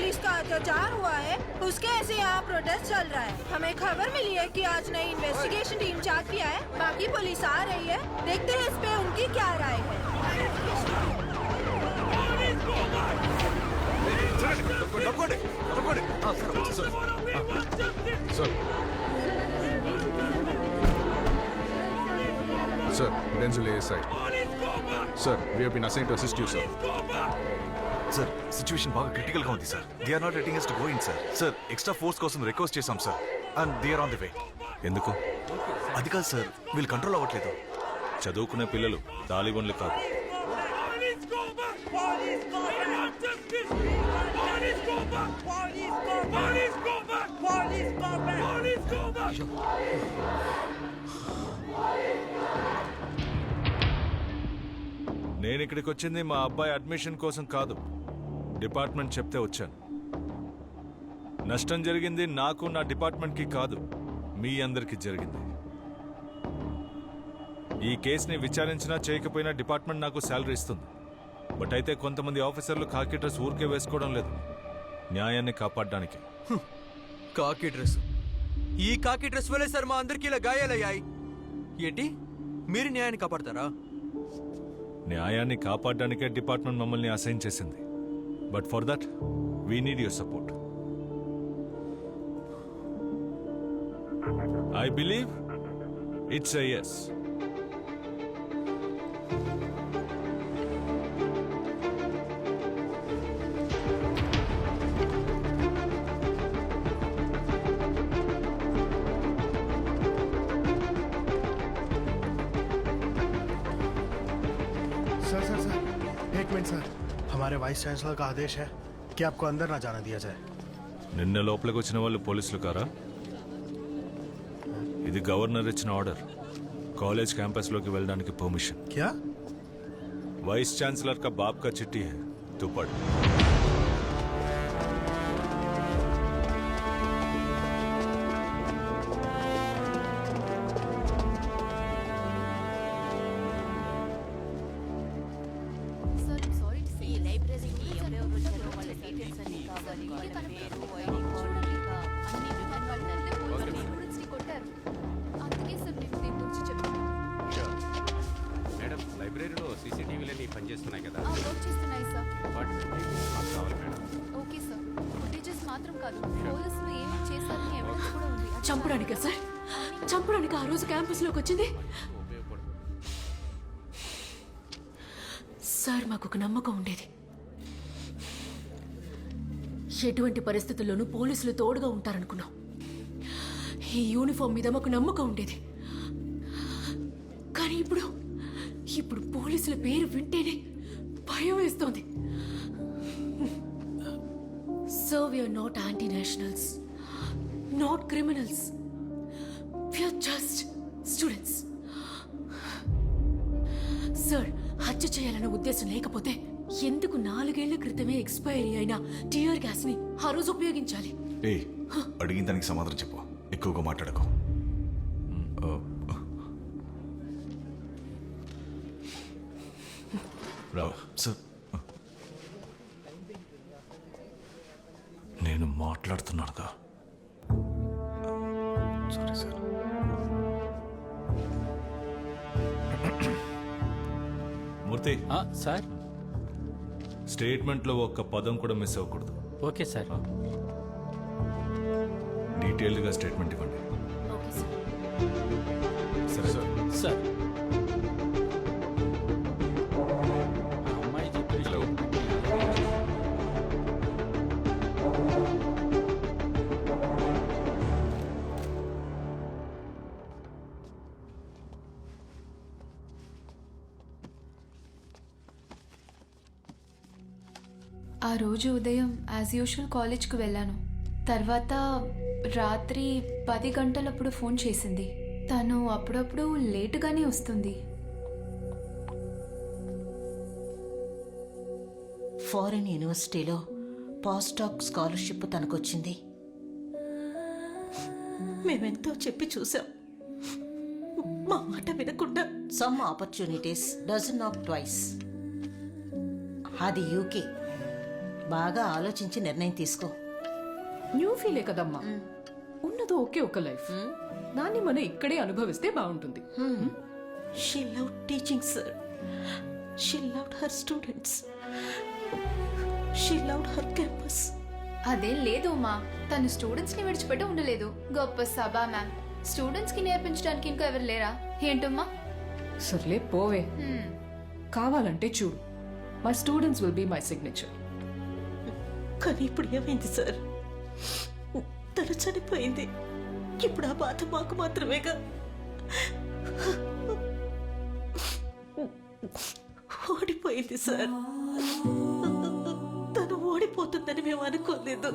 Police का अत्याचार हुआ है उसके ऐसे यहाँ प्रोटेस्ट चल रहा है हमें खबर मिली है कि आज नई इन्वेस्टिगेशन टीम जा किया है बाकी पुलिस आ रही है देखते हैं इस पे उनकी क्या राय है Sir, Denzel Denzil ASI. Sir, we have been assigned to assist you, sir. Sir situation బాగా క్రిటికల్గా ఉంది sir they are not letting us to go in sir sir extra force కోసం రిక్వెస్ట్ చేశాం sir and they are on the way ఎందుకు? అది కాదు sir వీళ్ళు control అవ్వట్లేదు. చదువుకునే పిల్లలు తాలిబన్లు కాదు. నేను ఇక్కడికి వచ్చింది మా అబ్బాయి అడ్మిషన్ కోసం కాదు. డిపార్ట్మెంట్ చెప్తే వచ్చాను. నష్టం జరిగింది నాకు నా డిపార్ట్మెంట్కి కాదు మీ అందరికీ జరిగింది. ఈ కేసుని విచారించినా చేయకపోయినా డిపార్ట్మెంట్ నాకు శాలరీ ఇస్తుంది. బట్ అయితే కొంతమంది ఆఫీసర్లు కాకి డ్రెస్ ఊరికే వేసుకోవడం లేదు. న్యాయాన్ని కాపాడడానికి. కాకి డ్రెస్. ఈ కాకి డ్రెస్ వల్లే సార్ మా అందరికి ఇలా గాయాలయ్యాయి. ఏంటి? మీరు న్యాయాన్ని కాపాడతారా? న్యాయాన్ని కాపాడడానికే డిపార్ట్మెంట్ మమ్మల్ని అసైన్ చేసింది. But for that, we need your support. I believe it's a yes. Sir, sir, sir. ఏక్ మినిట్ sir. हमारे वाइस चांसलर का आदेश है कि आपको अंदर ना जाने दिया जाए నిన్న లోపలికి వచ్చిన వాళ్ళు పోలీసులు కారా ఇది గవర్నర్ ఇచ్చిన ఆర్డర్ కాలేజ్ క్యాంపస్లోకి వెళ్ళడానికి పర్మిషన్ क्या वाइस चांसलर का बाप का चिट्ठी है तू మేడం లైబ్రరీలో సీసీటీవీలన్నీ పనిచేస్తున్నాయి కదా. చేస్తున్నాయి సార్. వాటి మాకు కావాలి మేడం. Okay sir. ఫుటేజెస్ మాత్రం కాదు పోలీసులు ఏమేమి చేశారని ఎవిడెన్స్ కూడా ఉంది. అది చంపడానికా సార్? చంపడానికి ఆ రోజు క్యాంపస్లోకి వచ్చింది? సార్ మాకు ఒక నమ్మకం ఉండేది. ఎటువంటి పరిస్థితుల్లోనూ పోలీసులు తోడుగా ఉంటారనుకున్నాం. ఈ యూనిఫామ్ మీద మాకు నమ్మకం ఉండేది. కానీ ఇప్పుడు ఇప్పుడు పోలీసుల పేరు వింటేనే భయం వేస్తోంది. So we are not anti nationals not criminals. We are just students sir హత్య చేయాలన్న ఉద్దేశం లేకపోతే ఎందుకు నాలుగేళ్ళ క్రితమే ఎక్స్పైరీ అయిన టియర్ గ్యాస్ని ఆ రోజు ఉపయోగించాలి? ఏ అడిగిన దానికి సమాధానం చెప్పు. ఎక్కువగా మాట్లాడకు. ఆ, రావు. సార్ నేను మాట్లాడుతున్నానుగా. Sorry sir Murthy. సార్. స్టేట్మెంట్లో ఒక్క పదం కూడా మిస్ అవ్వకూడదు. Okay sir. డీటెయిల్డ్గా స్టేట్మెంట్ ఇవ్వండి. ఓకే సార్ సరే. సార్. ఆ రోజు ఉదయం యాజ్ యూజువల్ కాలేజ్కి వెళ్ళాను. తర్వాత రాత్రి పది గంటలప్పుడు ఫోన్ చేసింది. తను అప్పుడప్పుడు లేటుగానే వస్తుంది. ఫారిన్ యూనివర్సిటీలో పోస్ట్ డాక్ స్కాలర్షిప్ తనకొచ్చింది. మేమెంతో చెప్పి చూసాం. మా మాట వినకుండా. Some opportunities dozen of twice అది యూకే. బాగా ఆలోచించి నిర్ణయం తీసుకో. న్యూ ఫీలే కదమ్మా. ఉన్నది ఒకే ఒక లైఫ్. దాన్ని మనం ఇక్కడే అనుభవిస్తే బాగుంటుంది. She love teaching sir she love her students she love her campus అదేం లేదు ఉమా తను స్టూడెంట్స్ని విడిచిపెట్టి ఉండలేదు. గొప్ప సభ మ్యామ్ స్టూడెంట్స్కి నేర్పించడానికి ఇంకా ఎవరు లేరా? ఏంటమ్మా? సర్లే పోవే. కావాలంటే చూడు. My students will be my signature కానీ ఇప్పుడు ఏమైంది సార్? తను చనిపోయింది. ఇప్పుడు ఆ బాధ మాకు మాత్రమేగా. ఓడిపోయింది సార్. తను ఓడిపోతుందని మేము అనుకోలేదు.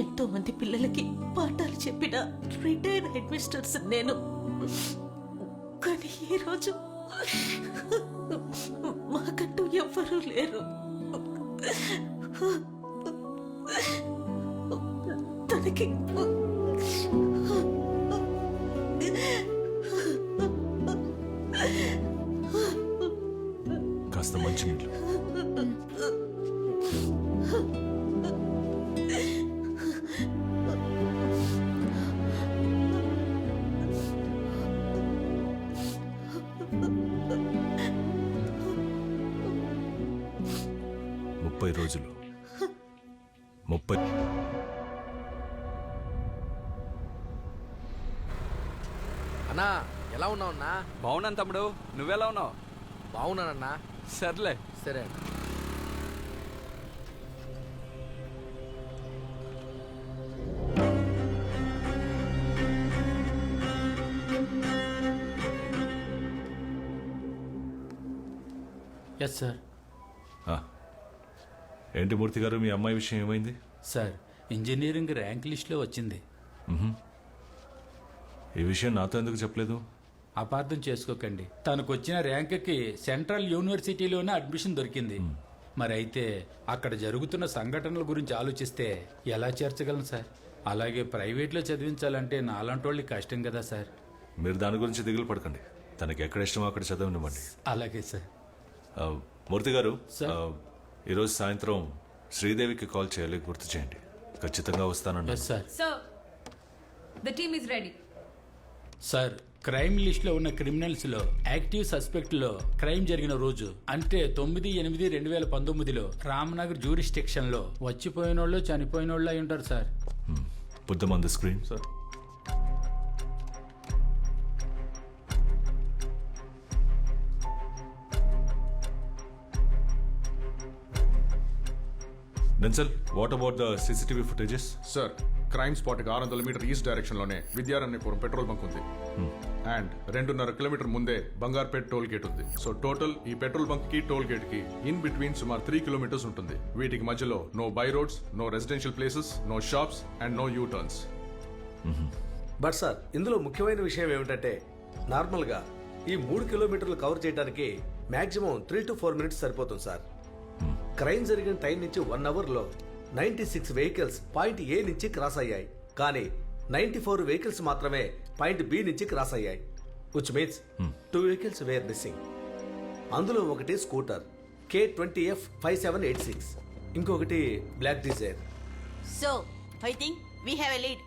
ఎంతో మంది పిల్లలకి పాఠాలు చెప్పిన రిటైర్డ్ హెడ్ మిస్టర్స్ నేను. కానీ ఈరోజు మాకంటూ ఎవ్వరూ లేరు. తనకి ముప్పై రోజులు. ముప్పై అన్నా ఎలా ఉన్నావు అన్నా? బాగున్నాను తమ్ముడు. నువ్వెలా ఉన్నావు? బాగున్నానన్నా. సర్లే. సరే అన్న. ఎస్ సార్ ఆ. ఏంటి మూర్తి గారు మీ అమ్మాయి విషయం ఏమైంది? సార్ ఇంజనీరింగ్ ర్యాంక్ లిస్ట్లో వచ్చింది. ఈ విషయం నాతో ఎందుకు చెప్పలేదు? అపార్థం చేసుకోకండి. తనకు వచ్చిన ర్యాంక్కి సెంట్రల్ యూనివర్సిటీలోనే అడ్మిషన్ దొరికింది. మరి అయితే అక్కడ జరుగుతున్న సంఘటనల గురించి ఆలోచిస్తే ఎలా చేర్చగలను సార్? అలాగే ప్రైవేట్లో చదివించాలంటే నాలాంటి కష్టం కదా సార్. మీరు దాని గురించి దిగులు పడకండి. తనకి ఎక్కడ ఇష్టమో అక్కడ చదవనివ్వండి. అలాగే సార్. మూర్తి గారు సార్. ఈరోజు సాయంత్రం శ్రీదేవికి కాల్ చేయాలి గుర్తు చేయండి. ఖచ్చితంగా వస్తానన్నా yes sir team is ready sir crime లిస్ట్లో ఉన్న క్రిమినల్స్లో యాక్టివ్ సస్పెక్ట్లో క్రైమ్ జరిగిన రోజు అంటే తొమ్మిది ఎనిమిది రెండు వేల పంతొమ్మిదిలో రామ్నగర్ జ్యూరిస్టిక్షన్లో వచ్చిపోయిన వాళ్ళు చనిపోయిన వాళ్ళు అయి ఉంటారు sir put on the screen sir Denzel what about the CCTV footages sir crime స్పాట్కి ఆరు వందల మీటర్ ఈస్ట్ డైరెక్షన్లోనే విద్యారణ్యపురం పెట్రోల్ బంక్ ఉంది. అండ్ రెండున్నర కిలోమీటర్ ముందే బంగార్పేట్ టోల్ గేట్ ఉంది. సో టోటల్ ఈ పెట్రోల్ బంక్కి టోల్ గేట్కి ఇన్ బిట్వీన్ సుమారు త్రీ కిలోమీటర్స్ ఉంటుంది. వీటికి మధ్యలో no by roads no residential places no shops and no U turns but sir ఇందులో ముఖ్యమైన విషయం ఏమిటంటే నార్మల్గా ఈ మూడు కిలోమీటర్లు కవర్ చేయడానికి maximum three to four minutes సరిపోతుంది సార్ క్రైమ్ జరిగిన టైం నుంచి వన్ అవర్లో ninety six vehicles point A నుంచి క్రాస్ అయ్యాయి. కానీ నైంటీ ఫోర్ వెహికల్స్ మాత్రమే పాయింట్ బి నుంచి క్రాస్ అయ్యాయి. Which means two vehicles were missing అందులో ఒకటి scooter K twenty F five seven eight six ఇంకొకటి black Dzire so I think we have a lead